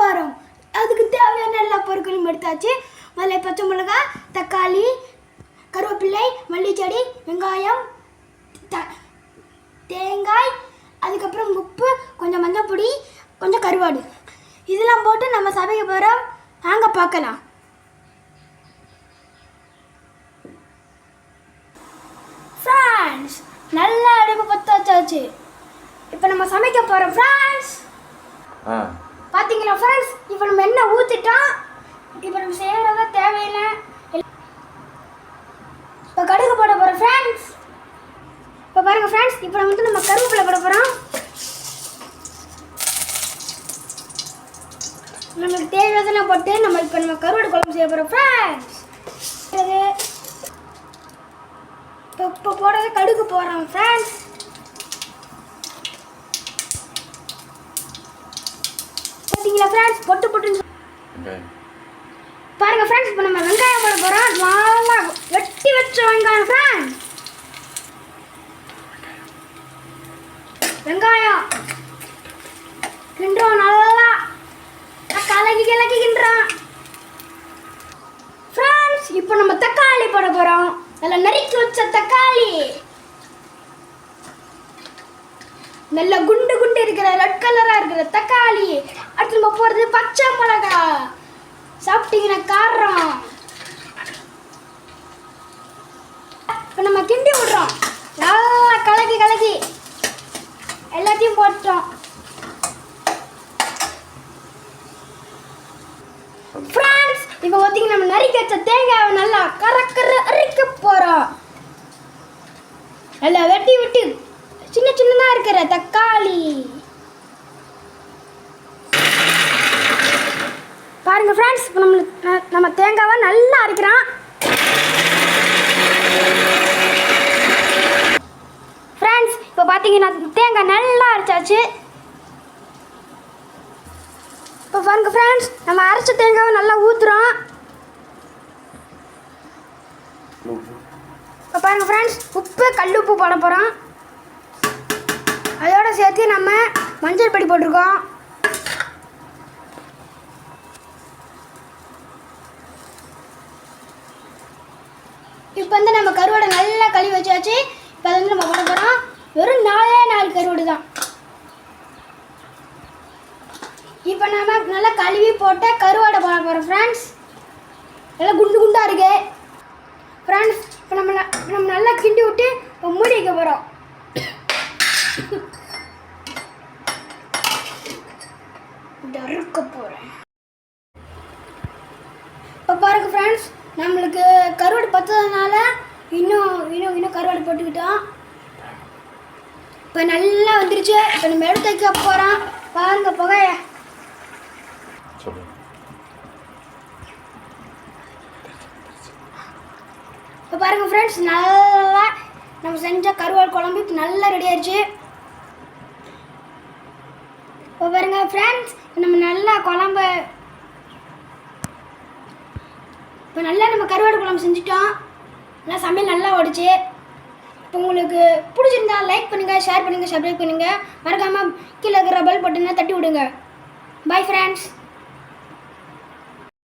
போகிறோம் அதுக்கு தேவையான எல்லா பொருட்களையும் எடுத்தாச்சு. முதல்ல பச்சை மிளகாய் தக்காளி கருவேப்பிள்ளை மல்லிச்செடி வெங்காயம் த தேங்காய் அதுக்கப்புறம் உப்பு கொஞ்சம் மஞ்சள் பொடி கொஞ்சம் கருவாடு. இதெல்லாம் போட்டு நம்ம சமைக்க போகிறோம் வாங்க பார்க்கலாம். ஃப்ரான்ஸ் நல்ல அடுப்பு பற்ற வச்சாச்சு இப்போ நம்ம சமைக்க போகிறோம் ஃப்ரான்ஸ். ஆ. பார்த்தீங்களா ஃப்ரெண்ட்ஸ் இப்போ நம்ம என்ன ஊற்றிட்டோம் இப்போ நம்ம செய்கிறத தேவையில்லை. இப்போ கடுகு போட போகிறோம் ஃப்ரெண்ட்ஸ் இப்போ பாருங்கள் ஃப்ரெண்ட்ஸ் இப்போ நம்ம வந்து நம்ம கருவேப்பிலை போட போகிறோம் நம்மளுக்கு தேவையான போட்டு நம்ம இப்போ நம்ம கருவாடு குழம்பு செய்ய போகிறோம் ஃப்ரெண்ட்ஸ் இப்போ இப்போ போடுறது கடுகு போடுறோம் ஃப்ரெண்ட்ஸ் பார்த்தீங்களா ஃப்ரெண்ட்ஸ் பொட்டு பொட்டுன்னு பாருங்க ஃப்ரெண்ட்ஸ் இப்போ நம்ம வெங்காயம் போட போகிறோம் நல்லா வெட்டி வச்ச வெங்காயம் ஃப்ரெண்ட்ஸ் வெங்காயம். கிண்டுறோம் நல்லா கலக்கி கலக்கி கிண்டுறோம். ஃப்ரெண்ட்ஸ் இப்போ நம்ம தக்காளி போட போகிறோம் நல்லா நறுக்கி வச்ச தக்காளி. நல்ல குண்டு குண்டு இருக்கிற ரெட் கலராக இருக்கிற தக்காளி. அடுத்து நம்ம போகிறது பச்சை மிளகா. சாப்பிட்டீங்கன்னா காரம். இப்போ நம்ம கிண்டி விடுறோம். நல்லா கலக்கி கலக்கி. எல்லாத்தையும் போட்டோம் ஃப்ரெண்ட்ஸ் இப்போ பார்த்தீங்கன்னா நம்ம நறுக்கி வச்ச தேங்காயை நல்லா கரக்கர அரைக்க போகிறோம் நல்லா வெட்டி விட்டு சின்ன சின்னதாக இருக்கிற தக்காளி. பாருங்க ஃப்ரெண்ட்ஸ் இப்போ நம்ம நம்ம தேங்காவை நல்லா அரைக்கிறோம். ஃப்ரெண்ட்ஸ் இப்போ பார்த்தீங்கன்னா தேங்காய் நல்லா அரைச்சாச்சு. இப்போ பாருங்க ஃப்ரெண்ட்ஸ் நம்ம அரைச்ச தேங்காவை நல்லா ஊற்றுறோம் இப்போ பாருங்க ஃப்ரெண்ட்ஸ் உப்பு கல் உப்பு போட போகிறோம் அதோட சேர்த்து நம்ம மஞ்சள் பொடி போட்டிருக்கோம். இப்போ வந்து நம்ம கருவாடை நல்லா கழுவி வச்சாச்சு. இப்போ அதை வந்து நம்ம போட போகிறோம் வெறும் நாலே நாலு கருவாடு தான். இப்போ நம்ம நல்லா கழுவி போட்ட கருவாடை போட போகிறோம் ஃப்ரெண்ட்ஸ் நல்லா குண்டு குண்டாக இருக்கு. ஃப்ரெண்ட்ஸ் இப்போ நம்ம ந- நம்ம நல்லா கிண்டி விட்டு மூடி வைக்க போகிறோம் இருக்க போகிறேன் இப்போ பாருங்க ஃப்ரெண்ட்ஸ் நம்மளுக்கு கருவாடு பத்ததுனால இன்னும் இன்னும் இன்னும் கருவாடு போட்டுக்கிட்டோம். இப்போ நல்லா வந்துருச்சு. இப்போ நம்ம எடுத்து வைக்க போகிறோம் பாருங்க புகைய. இப்போ பாருங்க ஃப்ரெண்ட்ஸ் நல்லா நம்ம செஞ்ச கருவாடு குழம்பு இப்போ நல்லா ரெடி ஆயிடுச்சு இப்போ பாருங்க ஃப்ரெண்ட்ஸ் நம்ம நல்லா குழம்பு. இப்போ நல்லா நம்ம கருவாடு குழம்பு செஞ்சுட்டோம். நல்லா சமையல் நல்லா ஓடிச்சு. இப்போ உங்களுக்கு பிடிச்சிருந்தா லைக் பண்ணுங்கள் ஷேர் பண்ணுங்கள் சப்ஸ்கிரைப் பண்ணுங்கள் மறக்காமல் கீழே இருக்கிற பெல் பட்டனை தட்டி விடுங்க. Bye friends